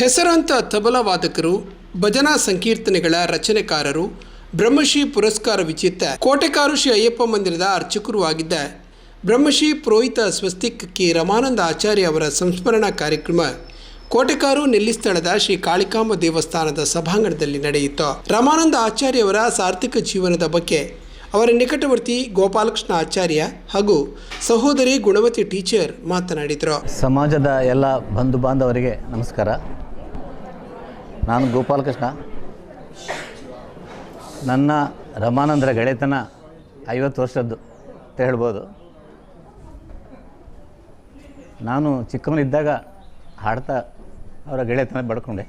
ಹೆಸರಾಂತ ತಬಲಾ ವಾದಕರು ಭಜನಾ ಸಂಕೀರ್ತನೆಗಳ ರಚನೆಕಾರರು, ಬ್ರಹ್ಮಶ್ರೀ ಪುರಸ್ಕಾರ ವಿಜೇತ ಕೋಟೆಕಾರು ಶ್ರೀ ಅಯ್ಯಪ್ಪ ಮಂದಿರದ ಅರ್ಚಕರು ಆಗಿದ್ದ ಬ್ರಹ್ಮಶ್ರೀ ಪುರೋಹಿತ ಸ್ವಸ್ತಿಕ್ ಕೆ ರಮಾನಂದ ಆಚಾರ್ಯ ಅವರ ಸಂಸ್ಮರಣಾ ಕಾರ್ಯಕ್ರಮ ಕೋಟೆಕಾರು ನೆಲ್ಲಿಸ್ಥಳದ ಶ್ರೀ ಕಾಳಿಕಾಂಬ ದೇವಸ್ಥಾನದ ಸಭಾಂಗಣದಲ್ಲಿ ನಡೆಯಿತು. ರಮಾನಂದ ಆಚಾರ್ಯ ಅವರ ಸಾರ್ಥಕ ಜೀವನದ ಬಗ್ಗೆ ಅವರ ನಿಕಟವರ್ತಿ ಗೋಪಾಲಕೃಷ್ಣ ಆಚಾರ್ಯ ಹಾಗೂ ಸಹೋದರಿ ಗುಣವತಿ ಟೀಚರ್ ಮಾತನಾಡಿದರು. ಸಮಾಜದ ಎಲ್ಲ ಬಂಧು ಬಾಂಧವರಿಗೆ ನಮಸ್ಕಾರ. ನಾನು ಗೋಪಾಲಕೃಷ್ಣ. ನನ್ನ ರಮಾನಂದರ ಗೆಳೆತನ ಐವತ್ತು ವರ್ಷದ್ದು ಅಂತ ಹೇಳ್ಬೋದು. ನಾನು ಚಿಕ್ಕವನಿದ್ದಾಗ ಹಾಡ್ತಾ ಅವರ ಗೆಳೆತನ ಬಡ್ಕೊಂಡೆ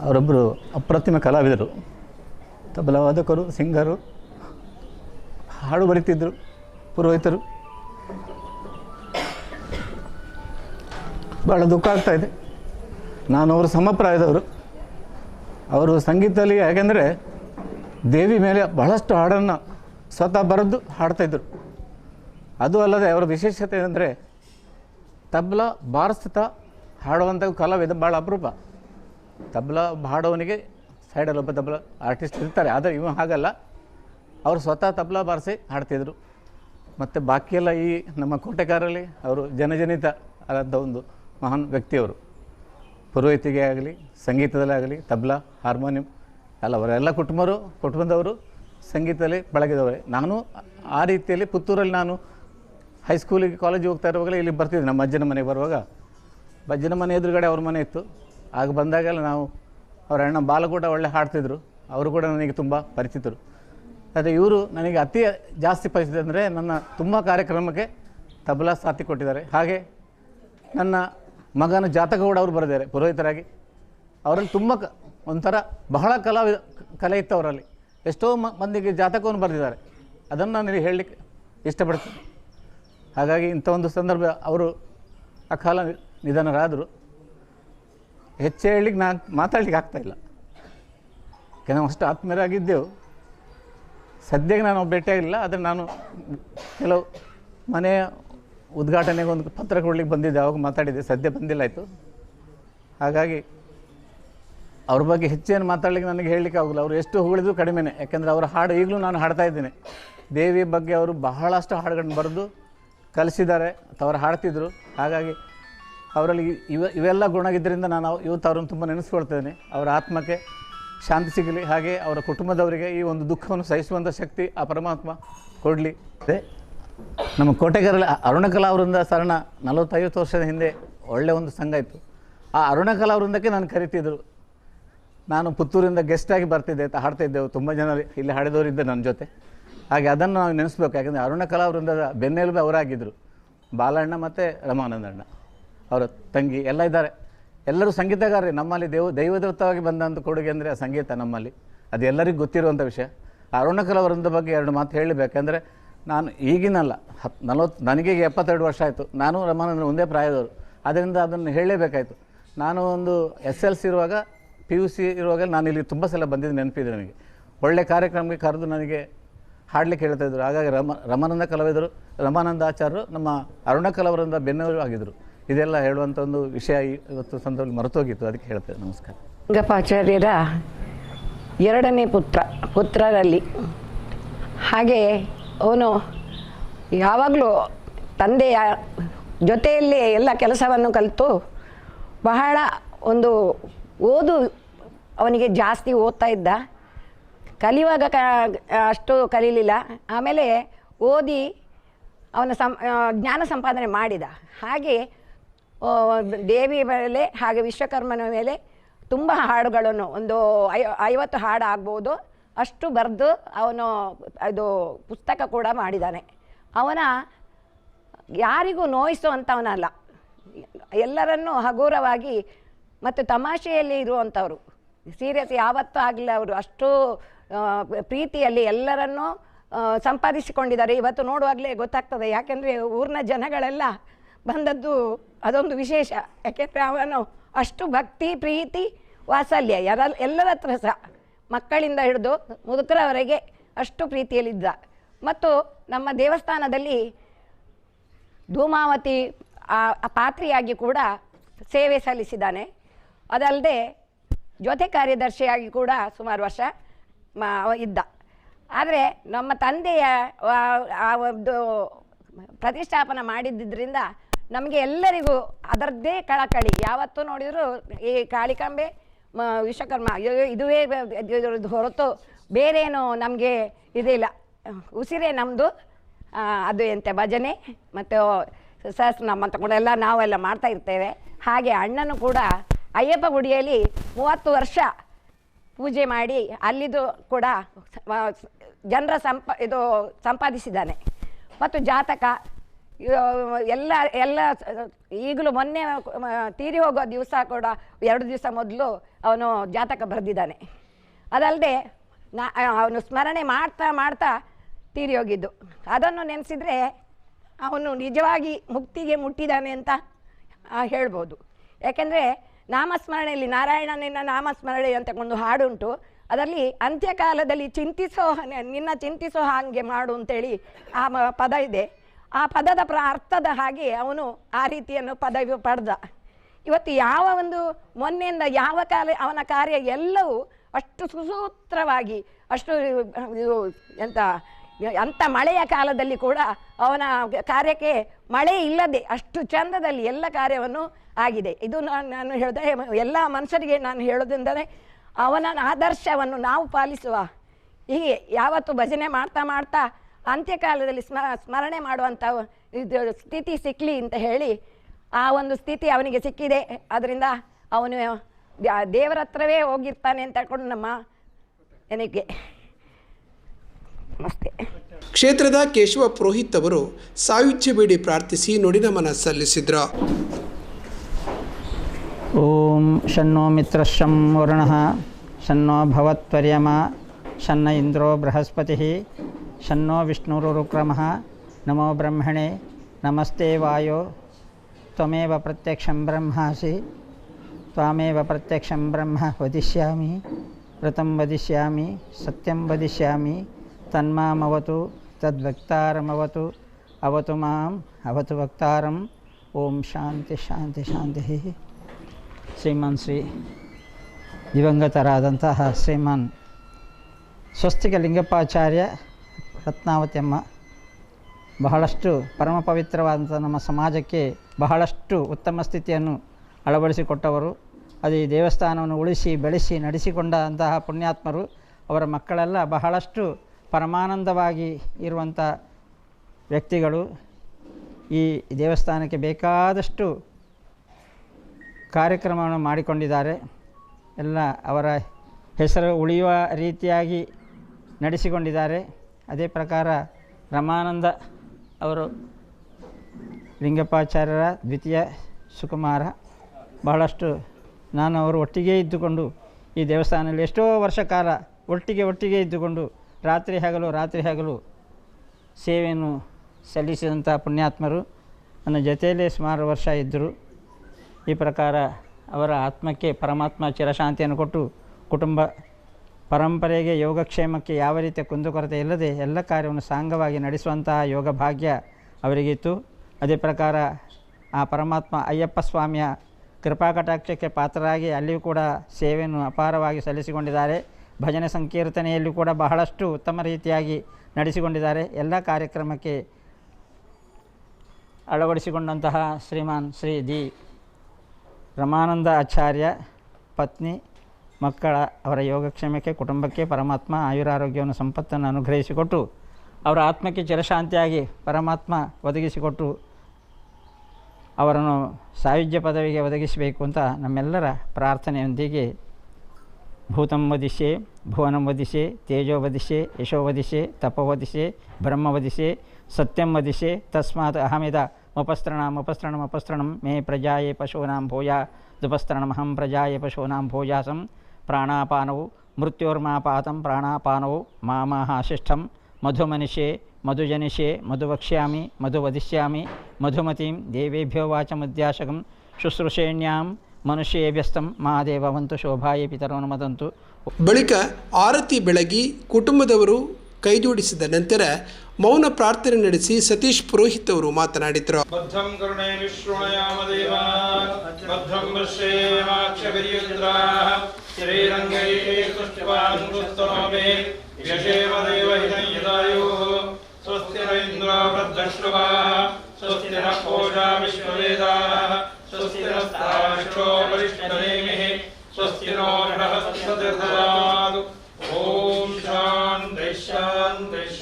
ಅವರೊಬ್ಬರು ಅಪ್ರತಿಮ ಕಲಾವಿದರು. ತಬಲವಾದಕರು, ಸಿಂಗರು, ಹಾಡು ಬರೀತಿದ್ದರು ಪುರೋಹಿತರು. ಭಾಳ ದುಃಖ ಆಗ್ತಾ ಇದೆ. ನಾನು ಅವರು ಸಮಪ್ರಾಯದವರು. ಅವರು ಸಂಗೀತದಲ್ಲಿ ಯಾಕೆಂದರೆ ದೇವಿ ಮೇಲೆ ಬಹಳಷ್ಟು ಹಾಡನ್ನು ಸ್ವತಃ ಬರೆದು ಹಾಡ್ತಾಯಿದ್ರು ಅದು ಅಲ್ಲದೆ ಅವರ ವಿಶೇಷತೆ ಏನಂದರೆ ತಬಲ ಬಾರಿಸ್ತಾ ಹಾಡುವಂಥ ಕಲಾವಿದ ಭಾಳ ಅಪರೂಪ. ತಬ್ಲ ಹಾಡೋವನಿಗೆ ಸೈಡಲ್ಲಿ ಒಬ್ಬ ತಬ್ಲ ಆರ್ಟಿಸ್ಟ್ ಇರ್ತಾರೆ. ಆದರೆ ಇವ ಹಾಗಲ್ಲ. ಅವರು ಸ್ವತಃ ತಬಲ ಬಾರಿಸಿ ಹಾಡ್ತಿದ್ರು ಮತ್ತು ಬಾಕಿಯೆಲ್ಲ ಈ ನಮ್ಮ ಕೋಟೆಕಾರಲ್ಲಿ ಅವರು ಜನಜನಿತ ಆದಂಥ ಒಂದು ಮಹಾನ್ ವ್ಯಕ್ತಿಯವರು. ಪುರೋಹಿತಿಗೆ ಆಗಲಿ, ಸಂಗೀತದಲ್ಲೇ ಆಗಲಿ, ತಬಲಾ, ಹಾರ್ಮೋನಿಯಂ ಅಲ್ಲ ಅವರೆಲ್ಲ ಕುಟುಂಬರು, ಕುಟುಂಬದವರು ಸಂಗೀತದಲ್ಲಿ ಬಳಗಿದವರೆ. ನಾನು ಆ ರೀತಿಯಲ್ಲಿ ಪುತ್ತೂರಲ್ಲಿ ನಾನು ಹೈಸ್ಕೂಲಿಗೆ ಕಾಲೇಜಿಗೆ ಹೋಗ್ತಾ ಇರುವಾಗಲೇ ಇಲ್ಲಿ ಬರ್ತಿದ್ದೆ. ನಮ್ಮ ಅಜ್ಜನ ಮನೆಗೆ ಬರುವಾಗ. ಅಜ್ಜನ ಮನೆ ಎದುರುಗಡೆ ಅವ್ರ ಮನೆ ಇತ್ತು. ಆಗ ಬಂದಾಗೆಲ್ಲ ನಾವು ಅವರ ಅಣ್ಣ ಬಾಲ ಕೂಡ ಒಳ್ಳೆ ಹಾಡ್ತಿದ್ರು. ಅವರು ಕೂಡ ನನಗೆ ತುಂಬ ಪರಿಚಿತರು. ಆದರೆ ಇವರು ನನಗೆ ಅತಿ ಜಾಸ್ತಿ ಪರಿಚಿತ ಅಂದರೆ ನನ್ನ ತುಂಬ ಕಾರ್ಯಕ್ರಮಕ್ಕೆ ತಬಲಾ ಸಾಥಿ ಕೊಟ್ಟಿದ್ದಾರೆ. ಹಾಗೆ ನನ್ನ ಮಗನ ಜಾತಕ ಕೂಡ ಅವರು ಬರೆದಿದ್ದಾರೆ, ಪುರೋಹಿತರಾಗಿ. ಅವರಲ್ಲಿ ತುಂಬ ಕ, ಒಂಥರ ಬಹಳ ಕಲಾ, ಕಲೆ ಇತ್ತು ಅವರಲ್ಲಿ. ಎಷ್ಟೋ ಮಂದಿಗೆ ಜಾತಕವನ್ನು ಬರೆದಿದ್ದಾರೆ. ಅದನ್ನು ನಾನು ಹೇಳಲಿಕ್ಕೆ ಇಷ್ಟಪಡ್ತೀನಿ. ಹಾಗಾಗಿ ಇಂಥ ಒಂದು ಸಂದರ್ಭ ಅವರು ಆ ಕಾಲ ನಿಧನರಾದರು. ಹೆಚ್ಚು ಹೇಳಲಿಕ್ಕೆ ನಾನು ಮಾತಾಡ್ಲಿಕ್ಕೆ ಆಗ್ತಾಯಿಲ್ಲ ಅಷ್ಟು ಆತ್ಮೀಯರಾಗಿದ್ದೆವು. ಸದ್ಯಕ್ಕೆ ನಾನು ಭೇಟಿಯಾಗಿಲ್ಲ, ಆದರೆ ನಾನು ಕೆಲವು ಮನೆಯ ಉದ್ಘಾಟನೆಗೆ ಒಂದು ಪತ್ರ ಕೊಡ್ಲಿಕ್ಕೆ ಬಂದಿದ್ದೆ, ಅವಾಗ ಮಾತಾಡಿದ್ದೆ, ಸದ್ಯ ಬಂದಿಲ್ಲ ಆಯಿತು. ಹಾಗಾಗಿ ಅವ್ರ ಬಗ್ಗೆ ಹೆಚ್ಚೇನು ಮಾತಾಡ್ಲಿಕ್ಕೆ ನನಗೆ ಹೇಳಲಿಕ್ಕೆ ಆಗೋಲ್ಲ ಅವರು ಎಷ್ಟು ಹೊಗಳಿದ್ರು ಕಡಿಮೆನೇ. ಯಾಕೆಂದರೆ ಅವರ ಹಾಡು ಈಗಲೂ ನಾನು ಹಾಡ್ತಾ ಇದ್ದೀನಿ. ದೇವಿ ಬಗ್ಗೆ ಅವರು ಬಹಳಷ್ಟು ಹಾಡುಗಳನ್ನ ಬರೆದು ಕಲಿಸಿದ್ದಾರೆ ಅವ್ರು ಹಾಡ್ತಿದ್ರು. ಹಾಗಾಗಿ ಅವರಲ್ಲಿ ಇವ, ಇವೆಲ್ಲ ಗುಣಗಿದ್ದರಿಂದ ನಾನು ಇವತ್ತು ಅವ್ರನ್ನ ತುಂಬ ನೆನೆಸ್ಕೊಳ್ತೇನೆ ಅವರ ಆತ್ಮಕ್ಕೆ ಶಾಂತಿ ಸಿಗಲಿ, ಹಾಗೆ ಅವರ ಕುಟುಂಬದವರಿಗೆ ಈ ಒಂದು ದುಃಖವನ್ನು ಸಹಿಸುವಂಥ ಶಕ್ತಿ ಆ ಪರಮಾತ್ಮ ಕೊಡಲಿ. ನಮ್ಮ ಕೋಟೆಗರಲ್ಲಿ ಅರುಣಕಲಾ ವೃಂದ ಸರಣ ನಲವತ್ತೈವತ್ತು ವರ್ಷದ ಹಿಂದೆ ಒಳ್ಳೆಯ ಒಂದು ಸಂಘ ಇತ್ತು. ಆ ಅರುಣಕಲಾ ವೃಂದಕ್ಕೆ ನಾನು ಕರಿತಿದ್ದರು ನಾನು ಪುತ್ತೂರಿಂದ ಗೆಸ್ಟಾಗಿ ಬರ್ತಿದ್ದೆ ಅಂತ ಹಾಡ್ತಾ ಇದ್ದೆವು. ತುಂಬ ಜನ ಇಲ್ಲಿ ಹಾಡಿದವರು ಇದ್ದರು ನನ್ನ ಜೊತೆ. ಹಾಗೆ ಅದನ್ನು ನಾವು ನೆನೆಸ್ಬೇಕು. ಯಾಕಂದರೆ ಅರುಣಕಲಾ ವೃಂದದ ಬೆನ್ನೆಲುಬೆ ಅವರಾಗಿದ್ದರು ಬಾಲಣ್ಣ ಮತ್ತು ರಮಾನಂದಣ್ಣ ಅವರ ತಂಗಿ ಎಲ್ಲ ಇದ್ದಾರೆ. ಎಲ್ಲರೂ ಸಂಗೀತಗಾರರೇ. ನಮ್ಮಲ್ಲಿ ದೇವ, ದೈವದೃತವಾಗಿ ಬಂದಂಥ ಕೊಡುಗೆ ಅಂದರೆ ಸಂಗೀತ ನಮ್ಮಲ್ಲಿ. ಅದು ಎಲ್ಲರಿಗೂ ಗೊತ್ತಿರುವಂಥ ವಿಷಯ. ಅರುಣಕಲಾ ವೃಂದ ಬಗ್ಗೆ ಎರಡು ಮಾತು ಹೇಳಬೇಕಂದ್ರೆ ನಾನು ಈಗಿನಲ್ಲ ಹತ್ತು ನಲವತ್ತು ನನಗೆ ಎಪ್ಪತ್ತೆರಡು ವರ್ಷ ಆಯಿತು. ನಾನು ರಮಾನಂದ್ರ ಒಂದೇ ಪ್ರಾಯದವರು. ಅದರಿಂದ ಅದನ್ನು ಹೇಳಲೇಬೇಕಾಯಿತು. ನಾನು ಒಂದು ಎಸ್ ಎಲ್ ಸಿ ಇರುವಾಗ, ಪಿ ಯು ಸಿ ಇರುವಾಗ ನಾನು ಇಲ್ಲಿ ತುಂಬ ಸಲ ಬಂದಿದ್ದು ನೆನಪಿದೆ ನನಗೆ. ಒಳ್ಳೆ ಕಾರ್ಯಕ್ರಮಕ್ಕೆ ಕರೆದು ನನಗೆ ಹಾಡಲಿಕ್ಕೆ ಹೇಳ್ತಾಯಿದ್ರು ಹಾಗಾಗಿ ರಮ ರಮಾನಂದ ಕಲಾವಿದರು, ರಮಾನಂದ ಆಚಾರ್ಯರು ನಮ್ಮ ಅರುಣ ಕಲಾವರಿಂದ ಬೆನ್ನವರು ಆಗಿದ್ದರು ಇದೆಲ್ಲ ಹೇಳುವಂಥ ಒಂದು ವಿಷಯ ಇವತ್ತು ಸಂದರ್ಭದಲ್ಲಿ ಮರೆತೋಗಿತ್ತು. ಅದಕ್ಕೆ ಹೇಳ್ತೇವೆ ನಮಸ್ಕಾರ. ರಂಗಪಾಚಾರ್ಯರ ಎರಡನೇ ಪುತ್ರ, ಪುತ್ರರಲ್ಲಿ. ಹಾಗೆ ಅವನು ಯಾವಾಗಲೂ ತಂದೆಯ ಜೊತೆಯಲ್ಲಿ ಎಲ್ಲ ಕೆಲಸವನ್ನು ಕಲಿತು ಬಹಳ ಒಂದು ಓದು ಅವನಿಗೆ ಜಾಸ್ತಿ ಓದ್ತಾ ಇದ್ದ. ಕಲಿಯುವಾಗ ಕ, ಅಷ್ಟು ಕಲೀಲಿಲ್ಲ. ಆಮೇಲೆ ಓದಿ ಅವನ ಸಂ ಜ್ಞಾನ ಸಂಪಾದನೆ ಮಾಡಿದ. ಹಾಗೆ ದೇವಿ ಮೇಲೆ ಹಾಗೆ ವಿಶ್ವಕರ್ಮನ ಮೇಲೆ ತುಂಬ ಹಾಡುಗಳನ್ನು, ಒಂದು ಐ, ಐವತ್ತು ಹಾಡು ಆಗ್ಬೋದು. ಅಷ್ಟು ಬರೆದು ಅವನು ಇದು ಪುಸ್ತಕ ಕೂಡ ಮಾಡಿದ್ದಾನೆ ಅವನ ಯಾರಿಗೂ ನೋಯಿಸುವಂಥವನಲ್ಲ ಎಲ್ಲರನ್ನೂ ಹಗುರವಾಗಿ ಮತ್ತು ತಮಾಷೆಯಲ್ಲಿ ಇರುವಂಥವ್ರು. ಸೀರಿಯಸ್ ಯಾವತ್ತೂ ಆಗಲಿಲ್ಲ ಅವರು. ಅಷ್ಟು ಪ್ರೀತಿಯಲ್ಲಿ ಎಲ್ಲರನ್ನೂ ಸಂಪಾದಿಸಿಕೊಂಡಿದ್ದಾರೆ. ಇವತ್ತು ನೋಡುವಾಗಲೇ ಗೊತ್ತಾಗ್ತದೆ. ಯಾಕೆಂದರೆ ಊರಿನ ಜನಗಳೆಲ್ಲ ಬಂದದ್ದು ಅದೊಂದು ವಿಶೇಷ. ಯಾಕೆಂದರೆ ಅವನು ಅಷ್ಟು ಭಕ್ತಿ, ಪ್ರೀತಿ, ವಾತ್ಸಲ್ಯ ಯಾರ ಎಲ್ಲರ ಹತ್ರ ಸಹ. ಮಕ್ಕಳಿಂದ ಹಿಡಿದು ಮುದುಕರವರೆಗೆ ಅಷ್ಟು ಪ್ರೀತಿಯಲ್ಲಿದ್ದ. ಮತ್ತು ನಮ್ಮ ದೇವಸ್ಥಾನದಲ್ಲಿ ಧೂಮಾವತಿ, ಆ ಪಾತ್ರಿಯಾಗಿ ಕೂಡ ಸೇವೆ ಸಲ್ಲಿಸಿದ್ದಾನೆ. ಅದಲ್ಲದೆ ಜೊತೆ ಕಾರ್ಯದರ್ಶಿಯಾಗಿ ಕೂಡ ಸುಮಾರು ವರ್ಷ ಇದ್ದ. ಆದರೆ ನಮ್ಮ ತಂದೆಯ, ಆ- ಒಂದು ಪ್ರತಿಷ್ಠಾಪನ ಮಾಡಿದ್ದರಿಂದ ನಮಗೆ ಎಲ್ಲರಿಗೂ ಅದರದ್ದೇ ಕಳಕಳಿ. ಯಾವತ್ತೂ ನೋಡಿದರೂ ಈ ಕಾಳಿಕಾಂಬೆ ವಿಶ್ವಕರ್ಮ ಇದುವೇ ಹೊರತು ಬೇರೇನು ನಮಗೆ ಇದಿಲ್ಲ. ಉಸಿರೆ ನಮ್ಮದು ಅದು ಎಂತೆ ಭಜನೆ ಮತ್ತು ಸಹಸ್ರನಾಮ ಎಲ್ಲ ನಾವೆಲ್ಲ ಮಾಡ್ತಾ ಇರ್ತೇವೆ. ಹಾಗೆ ಅಣ್ಣನು ಕೂಡ ಅಯ್ಯಪ್ಪ ಗುಡಿಯಲ್ಲಿ ಮೂವತ್ತು ವರ್ಷ ಪೂಜೆ ಮಾಡಿ ಅಲ್ಲಿದು ಕೂಡ ಜನರ ಸಂಪ, ಇದು ಸಂಪಾದಿಸಿದ್ದಾನೆ. ಮತ್ತು ಜಾತಕ ಎಲ್ಲ ಎಲ್ಲ, ಈಗಲೂ ಮೊನ್ನೆ ತೀರಿ ಹೋಗೋ ದಿವಸ ಕೂಡ ಎರಡು ದಿವಸ ಮೊದಲು ಅವನು ಜಾತಕ ಬರೆದಿದ್ದಾನೆ. ಅದಲ್ಲದೆ ನಾ, ಅವನು ಸ್ಮರಣೆ ಮಾಡ್ತಾ ಮಾಡ್ತಾ ತೀರಿ ಹೋಗಿದ್ದು. ಅದನ್ನು ನೆನೆಸಿದರೆ ಅವನು ನಿಜವಾಗಿ ಮುಕ್ತಿಗೆ ಮುಟ್ಟಿದ್ದಾನೆ ಅಂತ ಹೇಳ್ಬೋದು. ಯಾಕೆಂದರೆ, ನಾಮಸ್ಮರಣೆಯಲ್ಲಿ ನಾರಾಯಣನಿನ ನಾಮಸ್ಮರಣೆ ಅಂತ ಒಂದು ಹಾಡುಂಟು. ಅದರಲ್ಲಿ ಅಂತ್ಯಕಾಲದಲ್ಲಿ ಚಿಂತಿಸೋ ನಿನ್ನ ಚಿಂತಿಸೋ ಹಾಗೆ ಮಾಡು ಅಂತೇಳಿ ಆ ಪದ ಇದೆ. ಆ ಪದದ ಪ್ರ ಅರ್ಥದ ಹಾಗೆ ಅವನು ಆ ರೀತಿಯನ್ನು ಪದವಿ ಪಡೆದ. ಇವತ್ತು ಯಾವ ಒಂದು ಮೊನ್ನೆಯಿಂದ ಯಾವ ಕಾಲ, ಅವನ ಕಾರ್ಯ ಎಲ್ಲವೂ ಅಷ್ಟು ಸುಸೂತ್ರವಾಗಿ, ಅಷ್ಟು ಎಂತ ಅಂಥ ಮಳೆಯ ಕಾಲದಲ್ಲಿ ಕೂಡ ಅವನ ಕಾರ್ಯಕ್ಕೆ ಮಳೆ ಇಲ್ಲದೆ ಅಷ್ಟು ಚಂದದಲ್ಲಿ ಎಲ್ಲ ಕಾರ್ಯವನ್ನು ಆಗಿದೆ. ಇದು ನಾನು ನಾನು ಹೇಳಿದೆ, ಎಲ್ಲ ಮನುಷ್ಯರಿಗೆ ನಾನು ಹೇಳೋದೆಂದರೆ ಅವನ ಆದರ್ಶವನ್ನು ನಾವು ಪಾಲಿಸುವ. ಹೀಗೆ ಯಾವತ್ತು ಭಜನೆ ಮಾಡ್ತಾ ಮಾಡ್ತಾ ಅಂತ್ಯಕಾಲದಲ್ಲಿ ಸ್ಮ ಸ್ಮರಣೆ ಮಾಡುವಂಥ ಇದು ಸ್ಥಿತಿ ಸಿಕ್ಕಲಿ ಅಂತ ಹೇಳಿ ಆ ಒಂದು ಸ್ಥಿತಿ ಅವನಿಗೆ ಸಿಕ್ಕಿದೆ. ಅದರಿಂದ ಅವನು ದೇವರ ಹತ್ರವೇ ಹೋಗಿರ್ತಾನೆ ಅಂತ ಹೇಳ್ಕೊಂಡು ನಮ್ಮ ನನಗೆ ನಮಸ್ತೆ. ಕ್ಷೇತ್ರದ ಕೇಶವ ಪುರೋಹಿತ್ ಅವರು ಸಾಯುಜ್ಯ ಬೇಡಿ ಪ್ರಾರ್ಥಿಸಿ ನುಡಿನಮನ ಸಲ್ಲಿಸಿದ್ರು. ಓಂ ಶನ್ನೋ ಮಿತ್ರಶಂ ವರುಣಃ ಶನ್ನೋ ಭವತ್ವರ್ಯಮ ಶನ್ನ ಇಂದ್ರೋ ಬೃಹಸ್ಪತಿ ಶನ್ನೋ ವಿಷ್ಣುರುಕ್ರಮಃ ನಮೋ ಬ್ರಹ್ಮಣೆ ನಮಸ್ತೆ ವಾಯೋ ತ್ವಮೇವ ಪ್ರತ್ಯಕ್ಷಂ ಬ್ರಹ್ಮಾಸಿ ತ್ವಾಮೇವ ಪ್ರತ್ಯಕ್ಷಂ ಬ್ರಹ್ಮ ವದಿಷ್ಯಾಮಿ ವ್ರತಂ ವದಿಷ್ಯಾಮಿ ಸತ್ಯಂ ವದಿಷ್ಯಾಮಿ ತನ್ಮಾಮವತು ತದ್ವಕ್ತಾರಮವತು ಅವತು ಮಾಂ ಅವತು ವಕ್ತಾರಂ ಓಂ ಶಾಂತಿ ಶಾಂತಿ ಶಾಂತಿ ಶ್ರೀಮಾನ್ ಶ್ರೀ ದಿವಂಗತರಾದಂತಹ ಶ್ರೀಮಾನ್ ಸ್ವಸ್ತಿಕ ಲಿಂಗಪ್ಪಾಚಾರ್ಯ ರತ್ನಾವತಿಯಮ್ಮ, ಬಹಳಷ್ಟು ಪರಮ ಪವಿತ್ರವಾದಂಥ ನಮ್ಮ ಸಮಾಜಕ್ಕೆ ಬಹಳಷ್ಟು ಉತ್ತಮ ಸ್ಥಿತಿಯನ್ನು ಅಳವಡಿಸಿಕೊಟ್ಟವರು. ಅದು ಈ ದೇವಸ್ಥಾನವನ್ನು ಉಳಿಸಿ, ಬೆಳೆಸಿ ನಡೆಸಿಕೊಂಡಂತಹ ಪುಣ್ಯಾತ್ಮರು, ಅವರ ಮಕ್ಕಳೆಲ್ಲ ಬಹಳಷ್ಟು ಪರಮಾನಂದವಾಗಿ ಇರುವಂಥ ವ್ಯಕ್ತಿಗಳು. ಈ ದೇವಸ್ಥಾನಕ್ಕೆ ಬೇಕಾದಷ್ಟು ಕಾರ್ಯಕ್ರಮವನ್ನು ಮಾಡಿಕೊಂಡಿದ್ದಾರೆ. ಎಲ್ಲ ಅವರ ಹೆಸರು ಉಳಿಯುವ ರೀತಿಯಾಗಿ ನಡೆಸಿಕೊಂಡಿದ್ದಾರೆ. ಅದೇ ಪ್ರಕಾರ ರಮಾನಂದ ಅವರು ಲಿಂಗಪ್ಪಾಚಾರ್ಯರ ದ್ವಿತೀಯ ಸುಕುಮಾರ. ಬಹಳಷ್ಟು ನಾನು ಅವರು ಒಟ್ಟಿಗೆ ಇದ್ದುಕೊಂಡು ಈ ದೇವಸ್ಥಾನದಲ್ಲಿ ಎಷ್ಟೋ ವರ್ಷ ಕಾಲ ಒಟ್ಟಿಗೆ ಒಟ್ಟಿಗೆ ಇದ್ದುಕೊಂಡು ರಾತ್ರಿ ಹಗಲು ರಾತ್ರಿ ಹಗಲು ಸೇವೆಯನ್ನು ಸಲ್ಲಿಸಿದಂಥ ಪುಣ್ಯಾತ್ಮರು ನನ್ನ ಜೊತೆಯಲ್ಲೇ ಸುಮಾರು ವರ್ಷ ಇದ್ದರು. ಈ ಪ್ರಕಾರ ಅವರ ಆತ್ಮಕ್ಕೆ ಪರಮಾತ್ಮ ಚಿರಶಾಂತಿಯನ್ನು ಕೊಟ್ಟು ಕುಟುಂಬ ಪರಂಪರೆಗೆ ಯೋಗಕ್ಷೇಮಕ್ಕೆ ಯಾವ ರೀತಿಯ ಕುಂದುಕೊರತೆ ಇಲ್ಲದೆ ಎಲ್ಲ ಕಾರ್ಯವನ್ನು ಸಾಂಗವಾಗಿ ನಡೆಸುವಂತಹ ಯೋಗ ಭಾಗ್ಯ ಅವರಿಗಿತ್ತು. ಅದೇ ಪ್ರಕಾರ ಆ ಪರಮಾತ್ಮ ಅಯ್ಯಪ್ಪ ಸ್ವಾಮಿಯ ಕೃಪಾಕಟಾಕ್ಷಕ್ಕೆ ಪಾತ್ರರಾಗಿ ಅಲ್ಲಿಯೂ ಕೂಡ ಸೇವೆಯನ್ನು ಅಪಾರವಾಗಿ ಸಲ್ಲಿಸಿಕೊಂಡಿದ್ದಾರೆ. ಭಜನೆ ಸಂಕೀರ್ತನೆಯಲ್ಲೂ ಕೂಡ ಬಹಳಷ್ಟು ಉತ್ತಮ ರೀತಿಯಾಗಿ ನಡೆಸಿಕೊಂಡಿದ್ದಾರೆ. ಎಲ್ಲ ಕಾರ್ಯಕ್ರಮಕ್ಕೆ ಅಳವಡಿಸಿಕೊಂಡಂತಹ ಶ್ರೀಮಾನ್ ಶ್ರೀ ದಿ ರಮಾನಂದ ಆಚಾರ್ಯ ಪತ್ನಿ ಮಕ್ಕಳ ಅವರ ಯೋಗಕ್ಷೇಮಕ್ಕೆ, ಕುಟುಂಬಕ್ಕೆ, ಪರಮಾತ್ಮ ಆಯುರಾರೋಗ್ಯವನ್ನು ಸಂಪತ್ತನ್ನು ಅನುಗ್ರಹಿಸಿಕೊಟ್ಟು, ಅವರ ಆತ್ಮಕ್ಕೆ ಚಿರಶಾಂತಿಯಾಗಿ ಪರಮಾತ್ಮ ಒದಗಿಸಿಕೊಟ್ಟು, ಅವರನ್ನು ಸಾಯುಜ್ಯ ಪದವಿಗೆ ಒದಗಿಸಬೇಕು ಅಂತ ನಮ್ಮೆಲ್ಲರ ಪ್ರಾರ್ಥನೆಯೊಂದಿಗೆ ಭೂತಂ ವದಿಶೆ ಭುವನಂ ವದಿಸೆ, ತೇಜೋ ವದಿಸೆ, ಯಶೋ ವದಿಸೆ, ತಪೋ ಬ್ರಹ್ಮ ವದಿಸೆ, ಸತ್ಯಂ ವದಿಶೆ ತಸ್ಮಾತ್ ಅಹಮಿದ ಮುಪಸ್ತ್ರಣಂ ಉಪಸ್ತ್ರಣಂ ಮೇ ಪ್ರಜಾಯೇ ಪಶೂನಾಂ ಭೂಯ ದುಪಸ್ತ್ರಣಮಹಂ ಪ್ರಜಾಯೇ ಪಶೂನಾಂ ಭೂಯಾಸಂ ಪ್ರಾಣಾಪಾನವು ಮೃತ್ಯೋರ್ಮಾಪಾತಂ ಪ್ರಾಣಾಪಾನವು ಮಾಮಾಹಾಶಿಷ್ಠಂ ಮಧುಮನಿಷೇ ಮಧುಜನಿಷೇ ಮಧುವಕ್ಷ್ಯಾಮಿ ಮಧುವದಿಷ್ಯಾಮಿ ಮಧುಮತಿಂ ದೇವೇಭ್ಯೋ ವಾಚಮುದ್ಯಾಶಕಂ ಶುಶ್ರೂಷೇಣ್ಯಾಂ ಮನುಷ್ಯೇಭ್ಯಸ್ತಂ ಮಹಾದೇವಂತು ಶೋಭಾಯೇ ಪಿತರವನ್ನು ಮದಂತು ಬಳಿಕ ಆರತಿ ಬೆಳಗಿ ಕುಟುಂಬದವರು ಕೈಜೋಡಿಸಿದ ನಂತರ ಮೌನ ಪ್ರಾರ್ಥನೆ ನಡೆಸಿ ಸತೀಶ್ ಪುರೋಹಿತ್ ಅವರು ಮಾತನಾಡಿದರು. श्रीरङ्गैः सुष्ठुवाङ्कुस्तनोमे यशेव देवहितयुधायोः स्वस्ति न पूजा विश्ववेदाः। स्वस्ति स्वस्ति नो नः सतिर्धरात् ॐ शान्तिः।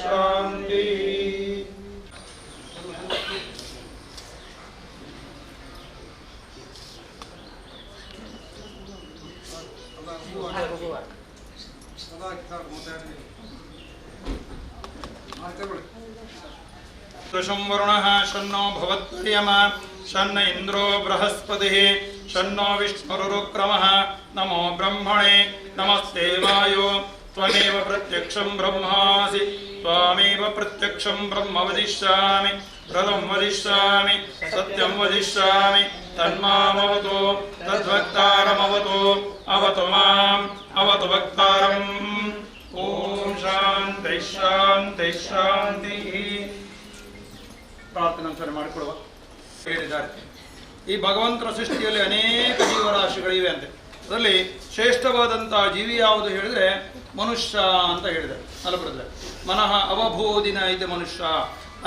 कृशं वरुणः शन्नो भवत्प्रियम शन्न इन्द्रो बृहस्पतिः शन्नो विष्णुरुक्रमः नमो ब्रह्मणे नमस्ते वायो त्वमेव प्रत्यक्षं ब्रह्मासि त्वामेव प्रत्यक्षं ब्रह्म वदिष्यामि व्रतं वदिष्यामि सत्यं वदिष्यामि तन्मामवतु तद्वक्तारमवतु अवतु माम् अवतु वक्तारम् ॐ शान्तिः शान्तिः शान्तिः ಪ್ರಾರ್ಥನೆ ಅಂತಾನೆ ಮಾಡಿಕೊಳ್ಳುವ ಹೇಳಿದ್ದಾರೆ ಈ ಭಗವಂತನ ಸೃಷ್ಟಿಯಲ್ಲಿ ಅನೇಕ ಜೀವರಾಶಿಗಳಿವೆ ಅಂತೆ ಅದರಲ್ಲಿ ಶ್ರೇಷ್ಠವಾದಂತಹ ಜೀವಿ ಯಾವುದು ಹೇಳಿದ್ರೆ ಮನುಷ್ಯ ಅಂತ ಹೇಳಿದೆ ಅಲ್ಲಬಿಡಿದ್ರೆ ಮನಃ ಅವಬೋಧಿನ ಇದೆ ಮನುಷ್ಯ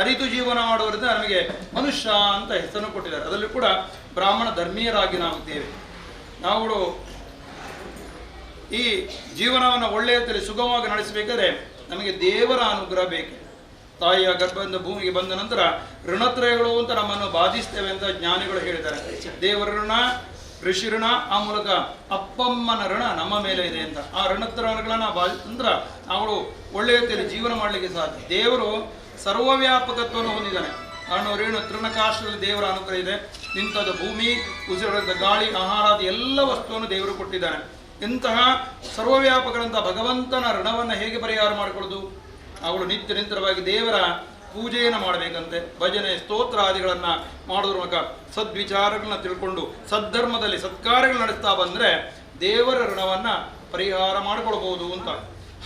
ಅರಿತು ಜೀವನ ಮಾಡುವರಿಂದ ನಮಗೆ ಮನುಷ್ಯ ಅಂತ ಹೆಸರನ್ನು ಕೊಟ್ಟಿದ್ದಾರೆ ಅದರಲ್ಲಿ ಕೂಡ ಬ್ರಾಹ್ಮಣ ಧರ್ಮೀಯರಾಗಿ ನಾವು ಇದ್ದೇವೆ ನಾವುಗಳು ಈ ಜೀವನವನ್ನು ಒಳ್ಳೆಯ ರೀತಿಯಲ್ಲಿ ಸುಗಮವಾಗಿ ನಡೆಸಬೇಕಾದ್ರೆ ನಮಗೆ ದೇವರ ಅನುಗ್ರಹ ಬೇಕು. ತಾಯಿಯ ಗರ್ಭದಿಂದ ಭೂಮಿಗೆ ಬಂದ ನಂತರ ಋಣತ್ರಯಗಳು ಅಂತ ನಮ್ಮನ್ನು ಬಾಧಿಸ್ತೇವೆ ಅಂತ ಜ್ಞಾನಿಗಳು ಹೇಳಿದ್ದಾರೆ. ದೇವರ ಋಣ, ಋಷಿ ಋಣ, ಆ ಮೂಲಕ ಅಪ್ಪಮ್ಮನ ಋಣ ನಮ್ಮ ಮೇಲೆ ಇದೆ ಅಂತ. ಆ ಋಣತ್ರಗಳನ್ನ ಬಾಧಿಸಂದ್ರ ಅವಳು ನಾವು ಒಳ್ಳೆಯ ರೀತಿಯಲ್ಲಿ ಜೀವನ ಮಾಡಲಿಕ್ಕೆ ಸಾಧ್ಯ. ದೇವರು ಸರ್ವವ್ಯಾಪಕತ್ವವನ್ನು ಹೊಂದಿದ್ದಾನೆ. ಅಣ್ಣು ರೇಣು ತೃಣಕಾಶದಲ್ಲಿ ದೇವರ ಅನುಗ್ರಹ ಇದೆ ನಿಂತದ ಭೂಮಿ, ಉಸಿರಾಡದ ಗಾಳಿ ಆಹಾರಾದಿ ಎಲ್ಲ ವಸ್ತುವನ್ನು ದೇವರು ಕೊಟ್ಟಿದ್ದಾನೆ ಇಂತಹ ಸರ್ವವ್ಯಾಪಕರಂತಹ ಭಗವಂತನ ಋಣವನ್ನು ಹೇಗೆ ಪರಿಹಾರ ಮಾಡಿಕೊಳ್ಳೋದು ಅವಳು ನಿತ್ಯ ನಿಂತರವಾಗಿ ದೇವರ ಪೂಜೆಯನ್ನು ಮಾಡಬೇಕಂತೆ, ಭಜನೆ, ಸ್ತೋತ್ರ ಆದಿಗಳನ್ನು ಮಾಡೋದ್ರ ಮೂಲಕ ಸದ್ವಿಚಾರಗಳನ್ನ ತಿಳ್ಕೊಂಡು, ಸದ್ಧರ್ಮದಲ್ಲಿ ಸತ್ಕಾರಗಳು ನಡೆಸ್ತಾ ಬಂದರೆ ದೇವರ ಋಣವನ್ನು ಪರಿಹಾರ ಮಾಡಿಕೊಳ್ಬಹುದು ಅಂತ.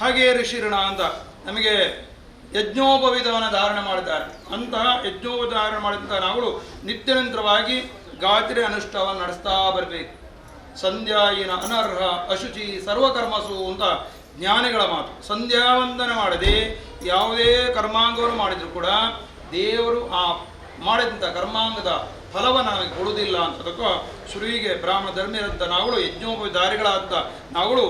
ಹಾಗೆಯೇ ಋಷಿ ಋಣ ಅಂತ ನಮಗೆ ಯಜ್ಞೋಪವಿಧವನ್ನು ಧಾರಣೆ ಮಾಡಿದ್ದಾರೆ ಅಂತಹ ಯಜ್ಞೋಪವಿಧ ಧಾರಣೆ ಮಾಡಿದಂತಹ ನಾವುಗಳು ನಿತ್ಯ ನಿರಂತರವಾಗಿ ಗಾತ್ರಿ ಅನುಷ್ಠಾನವನ್ನು ನಡೆಸ್ತಾ ಬರಬೇಕು. ಸಂಧ್ಯಾಯಿನ ಅನರ್ಹ ಅಶುಚಿ ಸರ್ವಕರ್ಮಸು ಅಂತ ಜ್ಞಾನಿಗಳ ಮಾತು. ಸಂಧ್ಯಾವಂದನೆ ಮಾಡದೆ ಯಾವುದೇ ಕರ್ಮಾಂಗವನ್ನು ಮಾಡಿದರೂ ಕೂಡ ದೇವರು ಆ ಮಾಡಿದಂಥ ಕರ್ಮಾಂಗದ ಫಲವನ್ನು ನಮಗೆ ಕೊಡುವುದಿಲ್ಲ ಅಂತ ಶ್ರೀಗೆ ಬ್ರಾಹ್ಮಣ ಧರ್ಮಿರಂಥ ನಾವುಗಳು ಯಜ್ಞೋಪಧಾರಿಗಳಾದ ನಾವುಗಳು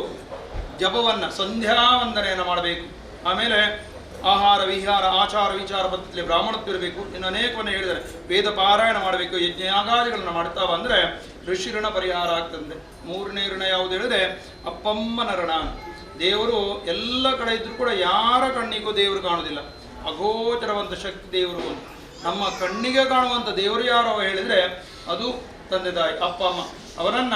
ಜಪವನ್ನು ಸಂಧ್ಯಾವಂದನೆಯನ್ನು ಮಾಡಬೇಕು. ಆಮೇಲೆ ಆಹಾರ, ವಿಹಾರ, ಆಚಾರ, ವಿಚಾರ ಪದ್ಧತಿಯಲ್ಲಿ ಬ್ರಾಹ್ಮಣತ್ವ ಇರಬೇಕು ಇನ್ನು ಅನೇಕವನ್ನು ಹೇಳಿದ್ದಾರೆ. ವೇದ ಪಾರಾಯಣ ಮಾಡಬೇಕು, ಯಜ್ಞಯಾಗಾದಿಗಳನ್ನು ಮಾಡ್ತಾ ಬಂದರೆ ಋಷಿ ಋಣ ಪರಿಹಾರ ಆಗ್ತದೆ ಮೂರನೇ ಋಣ ಯಾವುದು ಹೇಳಿದ್ರೆ ಅಪ್ಪಮ್ಮನ ಋಣ ದೇವರು ಎಲ್ಲ ಕಡೆ ಇದ್ದರೂ ಕೂಡ ಯಾರ ಕಣ್ಣಿಗೂ ದೇವರು ಕಾಣುವುದಿಲ್ಲ ಅಗೋಚರವಂತ ಶಕ್ತಿ ದೇವರು ನಮ್ಮ ಕಣ್ಣಿಗೆ ಕಾಣುವಂಥ ದೇವರು ಯಾರೋ ಹೇಳಿದರೆ ಅದು ತಂದೆ ತಾಯಿ, ಅಪ್ಪ, ಅಮ್ಮ. ಅವರನ್ನ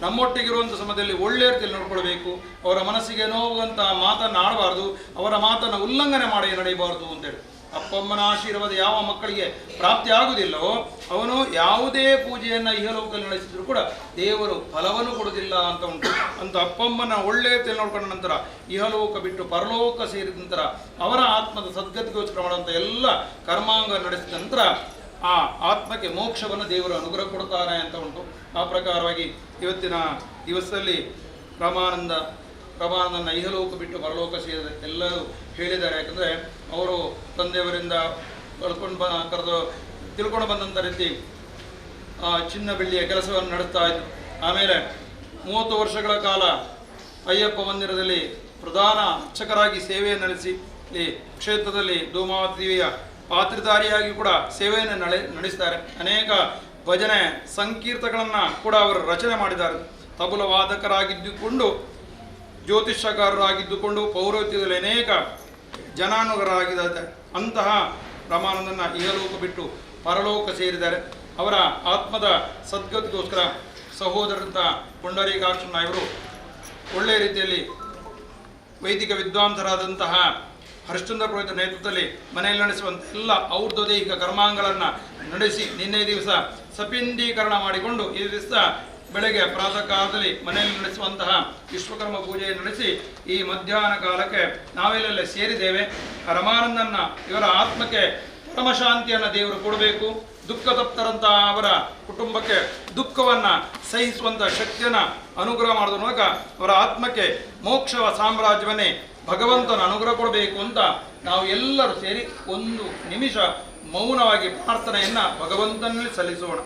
ನಮ್ಮೊಟ್ಟಿಗಿರುವಂಥ ಸಮಯದಲ್ಲಿ ಒಳ್ಳೆಯ ರೀತಿಯಲ್ಲಿ ನೋಡ್ಕೊಳ್ಬೇಕು. ಅವರ ಮನಸ್ಸಿಗೆ ನೋವುವಂಥ ಮಾತನ್ನು ಆಡಬಾರ್ದು. ಅವರ ಮಾತನ್ನು ಉಲ್ಲಂಘನೆ ಮಾಡಿ ನಡೆಯಬಾರ್ದು ಅಂತೇಳಿ. ಅಪ್ಪಮ್ಮನ ಆಶೀರ್ವಾದ ಯಾವ ಮಕ್ಕಳಿಗೆ ಪ್ರಾಪ್ತಿ ಆಗುವುದಿಲ್ಲವೋ ಅವನು ಯಾವುದೇ ಪೂಜೆಯನ್ನು ಇಹಲೋಕದಲ್ಲಿ ನಡೆಸಿದ್ರು ಕೂಡ ದೇವರು ಫಲವನ್ನು ಕೊಡುವುದಿಲ್ಲ ಅಂತ ಉಂಟು. ಅಂತ ಅಪ್ಪಮ್ಮನ ಒಳ್ಳೆಯ ತೆಲೆ ನೋಡ್ಕೊಂಡ ನಂತರ ಇಹಲೋಕ ಬಿಟ್ಟು ಪರಲೋಕ ಸೇರಿದ ನಂತರ ಅವರ ಆತ್ಮದ ಸದ್ಗತಿಗೋಸ್ಕರ ಮಾಡುವಂಥ ಎಲ್ಲ ಕರ್ಮಾಂಗ ನಡೆಸಿದ ನಂತರ ಆ ಆತ್ಮಕ್ಕೆ ಮೋಕ್ಷವನ್ನು ದೇವರು ಅನುಗ್ರಹ ಕೊಡ್ತಾನೆ ಅಂತ ಉಂಟು. ಆ ಪ್ರಕಾರವಾಗಿ ಇವತ್ತಿನ ದಿವಸದಲ್ಲಿ ರಾಮಾನಂದ ಪ್ರಮಾಣನ ಇಹಲೋಕ ಬಿಟ್ಟು ಪರಲೋಕ ಸೇರಿದ ಎಲ್ಲರೂ ಹೇಳಿದ್ದಾರೆ. ಯಾಕಂದರೆ ಅವರು ತಂದೆಯವರಿಂದ ಕಳ್ಕೊಂಡು ಬ, ಕರೆದು ತಿಳ್ಕೊಂಡು ಬಂದಂಥ ರೀತಿ ಚಿನ್ನ ಬೆಳ್ಳಿಯ ಕೆಲಸವನ್ನು ನಡೆಸ್ತಾ ಇದ್ದರು ಆಮೇಲೆ ಮೂವತ್ತು ವರ್ಷಗಳ ಕಾಲ ಅಯ್ಯಪ್ಪ ಮಂದಿರದಲ್ಲಿ ಪ್ರಧಾನ ಅರ್ಚಕರಾಗಿ ಸೇವೆಯನ್ನು ನಡೆಸಿ, ಈ ಕ್ಷೇತ್ರದಲ್ಲಿ ಧೂಮಾವತಿಯ ಪಾತ್ರಧಾರಿಯಾಗಿ ಕೂಡ ಸೇವೆಯನ್ನು ನಡೆ ನಡೆಸ್ತಾರೆ ಅನೇಕ ಭಜನೆ ಸಂಕೀರ್ತಗಳನ್ನು ಕೂಡ ಅವರು ರಚನೆ ಮಾಡಿದ್ದಾರೆ. ತಬಲ ವಾದಕರಾಗಿದ್ದುಕೊಂಡು ಜ್ಯೋತಿಷ್ಯಕಾರರಾಗಿದ್ದುಕೊಂಡು ಪೌರೋಹಿತ್ಯದಲ್ಲಿ ಅನೇಕ ಜನಾನುಗರಾಗಿದ್ದಾರೆ ಅಂತಹ ಪ್ರಮಾಣದನ್ನು ಇಹಲೋಕ ಬಿಟ್ಟು ಪರಲೋಕ ಸೇರಿದ್ದಾರೆ. ಅವರ ಆತ್ಮದ ಸದ್ಗತಿಗೋಸ್ಕರ ಸಹೋದರಂತ ಪುಂಡರೀಕಾಕ್ಷನ ಇವರು ಒಳ್ಳೆಯ ರೀತಿಯಲ್ಲಿ ವೈದಿಕ ವಿದ್ವಾಂಸರಾದಂತಹ ಹರಿಶ್ಚಂದ್ರ ಪುರೋಹಿತ ನೇತೃತ್ವದಲ್ಲಿ ಮನೆಯಲ್ಲಿ ನಡೆಸುವಂಥ ಎಲ್ಲ ಔರ್ಧ್ವದೈಹಿಕ ಕರ್ಮಾಂಗಗಳನ್ನು ನಡೆಸಿ ನಿನ್ನೆ ದಿವಸ ಸಪಿಂಡೀಕರಣ ಮಾಡಿಕೊಂಡು ಈ ದಿವಸ ಬೆಳಗ್ಗೆ ಪ್ರಾತಃ ಕಾಲದಲ್ಲಿ ಮನೆಯಲ್ಲಿ ನಡೆಸುವಂತಹ ವಿಶ್ವಕರ್ಮ ಪೂಜೆ ನಡೆಸಿ ಈ ಮಧ್ಯಾಹ್ನ ಕಾಲಕ್ಕೆ ನಾವೆಲ್ಲ ಸೇರಿದ್ದೇವೆ. ರಮಾನಂದನ್ನ ಇವರ ಆತ್ಮಕ್ಕೆ ಪರಮಶಾಂತಿಯನ್ನು ದೇವರು ಕೊಡಬೇಕು. ದುಃಖ ತಪ್ತರಂತಹ ಅವರ ಕುಟುಂಬಕ್ಕೆ ದುಃಖವನ್ನ ಸಹಿಸುವಂತಹ ಶಕ್ತಿಯನ್ನು ಅನುಗ್ರಹ ಮಾಡೋದ್ರ ಮೂಲಕ ಅವರ ಆತ್ಮಕ್ಕೆ ಮೋಕ್ಷವ ಸಾಮ್ರಾಜ್ಯವನ್ನೇ ಭಗವಂತನ ಅನುಗ್ರಹ ಕೊಡಬೇಕು ಅಂತ ನಾವು ಎಲ್ಲರೂ ಸೇರಿ ಒಂದು ನಿಮಿಷ ಮೌನವಾಗಿ ಪ್ರಾರ್ಥನೆಯನ್ನ ಭಗವಂತನಲ್ಲಿ ಸಲ್ಲಿಸೋಣ.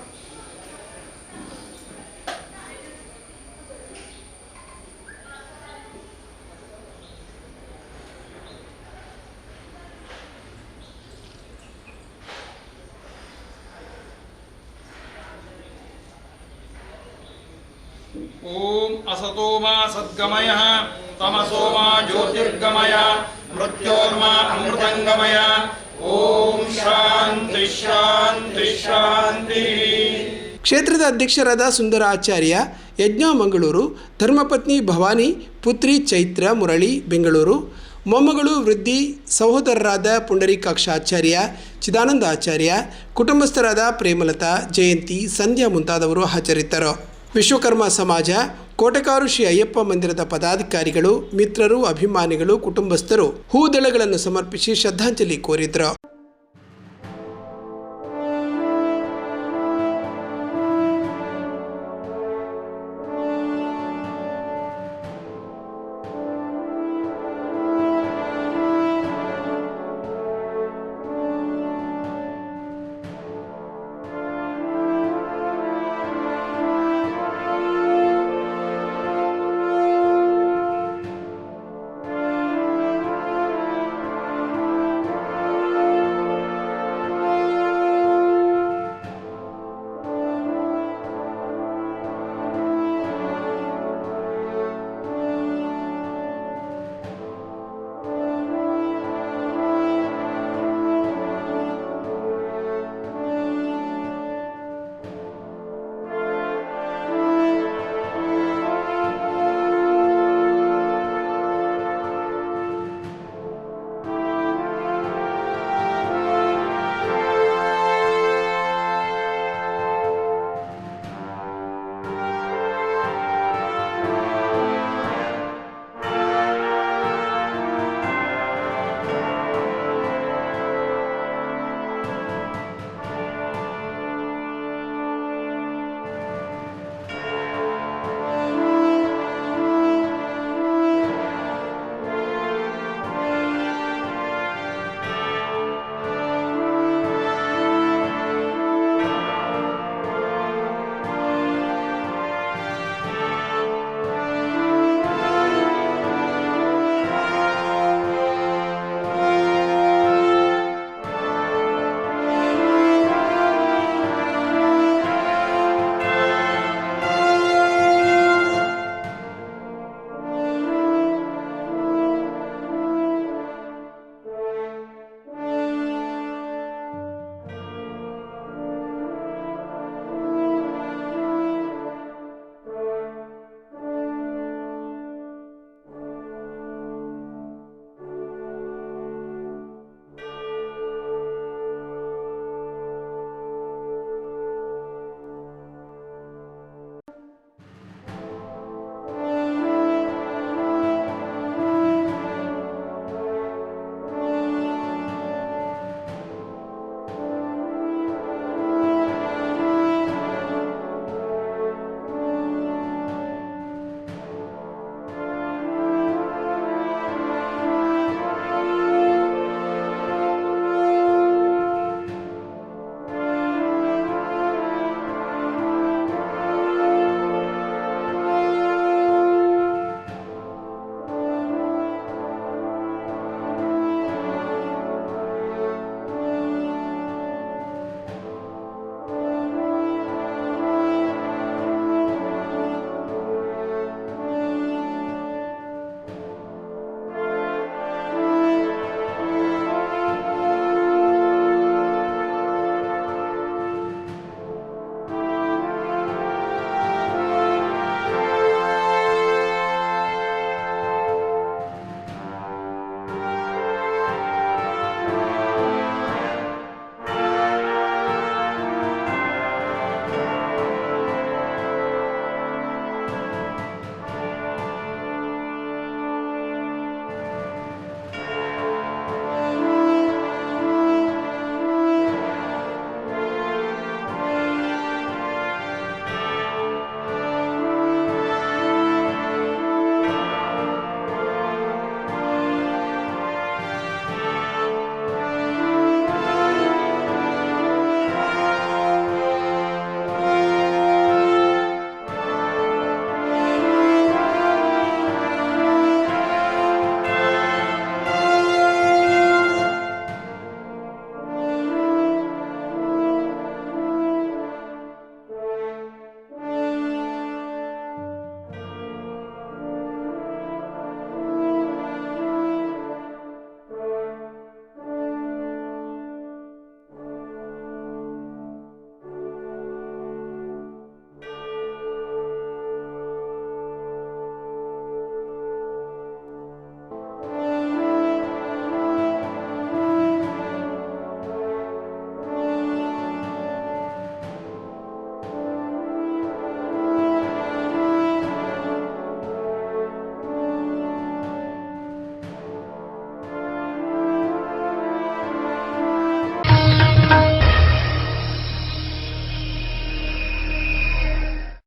ಓಂ ಅಸತೋಮ ಸದ್ಗಮಯ. ತಮಸೋಮ ಜ್ಯೋತಿರ್ಗಮಯ ಮೃತ್ಯೋರ್ಮ ಅಮೃತಂಗಮಯ ಓಂ ಶಾಂತಿ ಶಾಂತಿ ಶಾಂತಿ ಕ್ಷೇತ್ರದ ಅಧ್ಯಕ್ಷರಾದ ಸುಂದರ ಆಚಾರ್ಯ ಯಜ್ಞ ಮಂಗಳೂರು ಧರ್ಮಪತ್ನಿ ಭವಾನಿ, ಪುತ್ರಿ ಚೈತ್ರ ಮುರಳಿ, ಬೆಂಗಳೂರು, ಮೊಮ್ಮಗಳು ವೃದ್ಧಿ, ಸಹೋದರರಾದ ಪುಂಡರೀಕಾಕ್ಷ ಆಚಾರ್ಯ ಚಿದಾನಂದ ಆಚಾರ್ಯ ಕುಟುಂಬಸ್ಥರಾದ ಪ್ರೇಮಲತಾ, ಜಯಂತಿ, ಸಂಧ್ಯಾ ಮುಂತಾದವರು ಹಾಜರಿದ್ದರು. ವಿಶ್ವಕರ್ಮ ಸಮಾಜ ಕೋಟೆಕಾರು ಶ್ರೀ ಅಯ್ಯಪ್ಪ ಮಂದಿರದ ಪದಾಧಿಕಾರಿಗಳು ಮಿತ್ರರು ಅಭಿಮಾನಿಗಳು ಕುಟುಂಬಸ್ಥರು ಹೂದಳಗಳನ್ನು ಸಮರ್ಪಿಸಿ ಶ್ರದ್ಧಾಂಜಲಿ ಕೋರಿದರು.